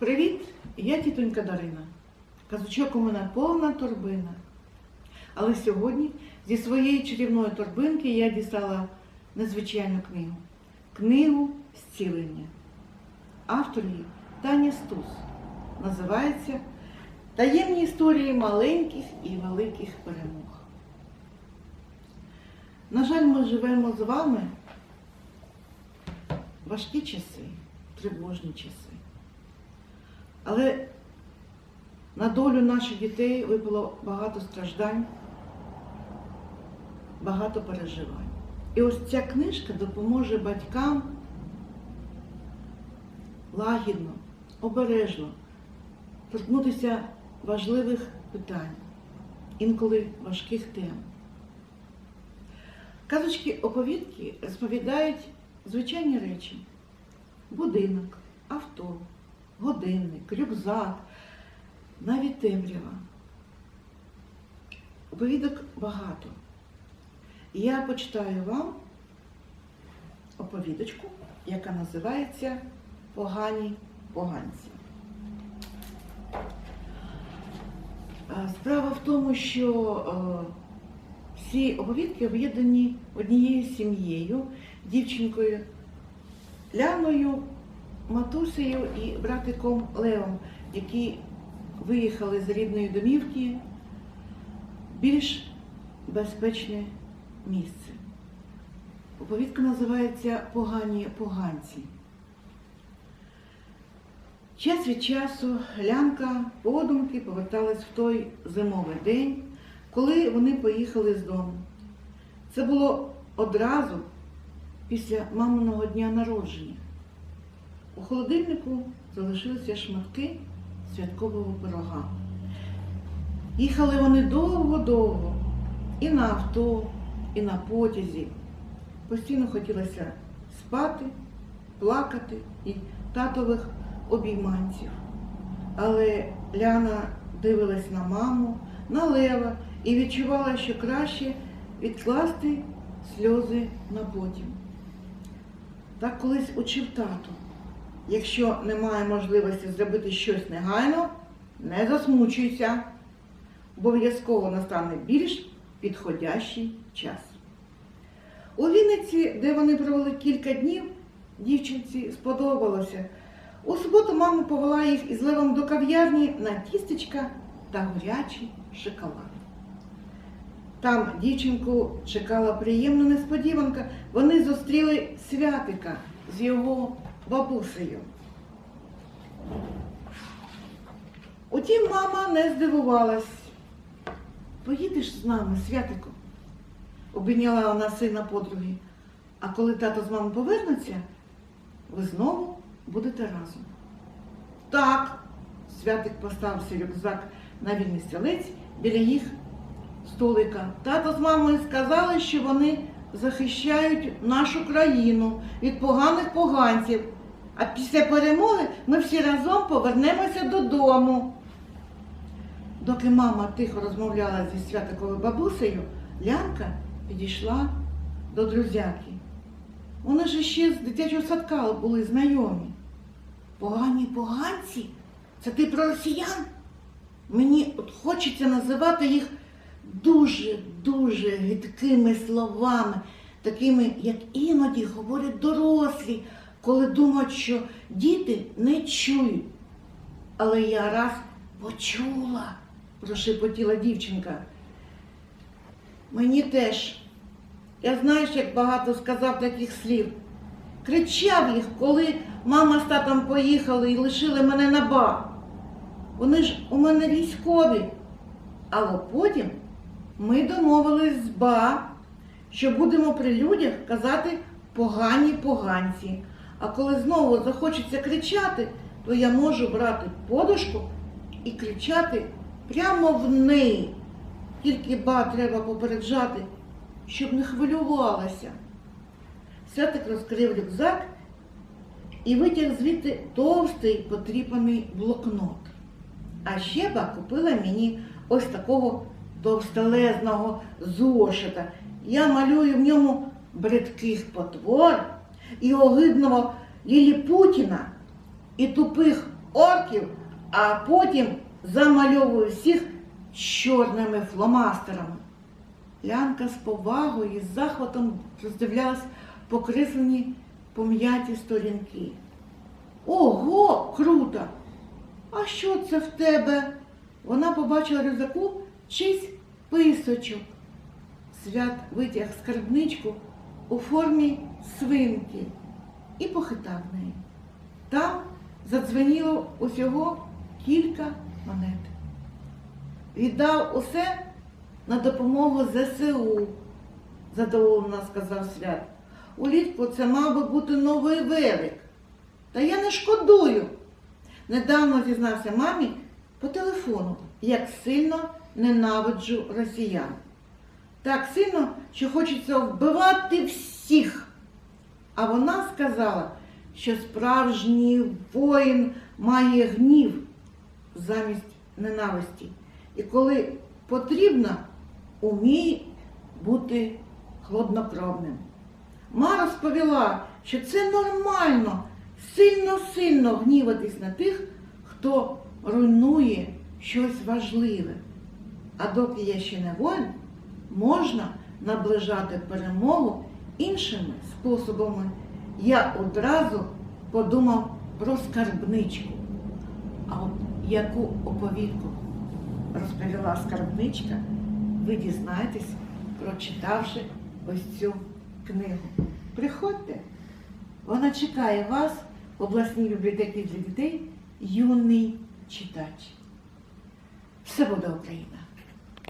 Привіт, я тітонька Дарина. Казочок у мене повна торбина. Але сьогодні зі своєї чарівної торбинки я дістала незвичайну книгу. Книгу зцілення. Автор її Таня Стус. Називається Таємні історії маленьких і великих перемог. На жаль, ми живемо з вами важкі часи, тривожні часи. Але на долю наших дітей випало багато страждань, багато переживань. І ось ця книжка допоможе батькам лагідно, обережно торкнутися важливих питань, інколи важких тем. Казочки оповідки розповідають звичайні речі: будинок, авто, годинник, рюкзак, навіть темрява. Оповідок багато. Я почитаю вам оповідочку, яка називається Погані поганці. Справа в тому, що е, всі оповідки об'єднані однією сім'єю, дівчинкою Ляною, матусею і братиком Леом, які виїхали з рідної домівки більш безпечне місце. Оповідка називається Погані поганці. Час від часу Лянка подумки поверталась в той зимовий день, коли вони поїхали з дому. Це було одразу після маминого дня народження. У холодильнику залишилися шматки святкового пирога. Їхали вони довго-довго і на авто, і на потязі. Постійно хотілося спати, плакати і татових обійманців. Але Ляна дивилась на маму, на Лева і відчувала, що краще відкласти сльози на потім. Так колись учив тато. Якщо немає можливості зробити щось негайно, не засмучуйся. Обов'язково настане більш підходящий час. У Вінниці, де вони провели кілька днів, дівчинці сподобалося. У суботу мама повела їх із левом до кав'ярні на тістечка та гарячий шоколад. Там дівчинку чекала приємна несподіванка. Вони зустріли святика з його бабусею. Утім, мама не здивувалась. Поїдеш з нами, святику? обійняла вона сина подруги. А коли тато з мамою повернуться, ви знову будете разом. Так, святик поставив свій рюкзак на вільний стілець біля їх столика. Тато з мамою сказали, що вони захищають нашу країну від поганих поганців. А після перемоги ми всі разом повернемося додому. Доки мама тихо розмовляла зі святиковою бабусею, Лянка підійшла до друзяки. Вони ж ще з дитячого садка були знайомі. Погані поганці? Це ти про росіян? Мені от хочеться називати їх дуже-дуже гидкими словами, такими, як іноді говорять дорослі, коли думають, що діти не чують. Але я раз почула, прошепотіла дівчинка. Мені теж. Я знаєш, як багато сказав таких слів. Кричав їх, коли мама з татом поїхали і лишили мене на ба. Вони ж у мене військові. Але потім ми домовились з ба, що будемо при людях казати погані поганці. А коли знову захочеться кричати, то я можу брати подушку і кричати прямо в неї. Тільки ба треба попереджати, щоб не хвилювалася. Святик розкрив рюкзак і витяг звідти товстий потріпаний блокнот. А ще ба купила мені ось такого товстелезного зошита. Я малюю в ньому бридких потвор і огидного Ліліпутіна, і тупих орків, а потім замальовую всіх чорними фломастерами. Лянка з повагою і з захватом роздивлялась покреслені пом'яті сторінки. Ого, круто! А що це в тебе? Вона побачила рюкзаку чийсь писочок. Свят витяг скарбничку у формі свинки і похитав неї. Там задзвеніло усього кілька монет. Віддав усе на допомогу ЗСУ, задоволено сказав свят. Улітку це мав би бути новий велик. Та я не шкодую. Недавно зізнався мамі по телефону, як сильно ненавиджу росіян. Так сильно, що хочеться вбивати всіх. А вона сказала, що справжній воїн має гнів замість ненависті. І коли потрібно, уміє бути хладнокровним. Ма розповіла, що це нормально сильно-сильно гніватись на тих, хто руйнує щось важливе. А доки я ще не воїн, можна наближати перемогу іншими способами. Я одразу подумав про скарбничку. А от яку оповідку розповіла скарбничка, ви дізнаєтесь, прочитавши ось цю книгу. Приходьте, вона чекає вас в обласній бібліотеці для дітей юний читач. Все буде Україна!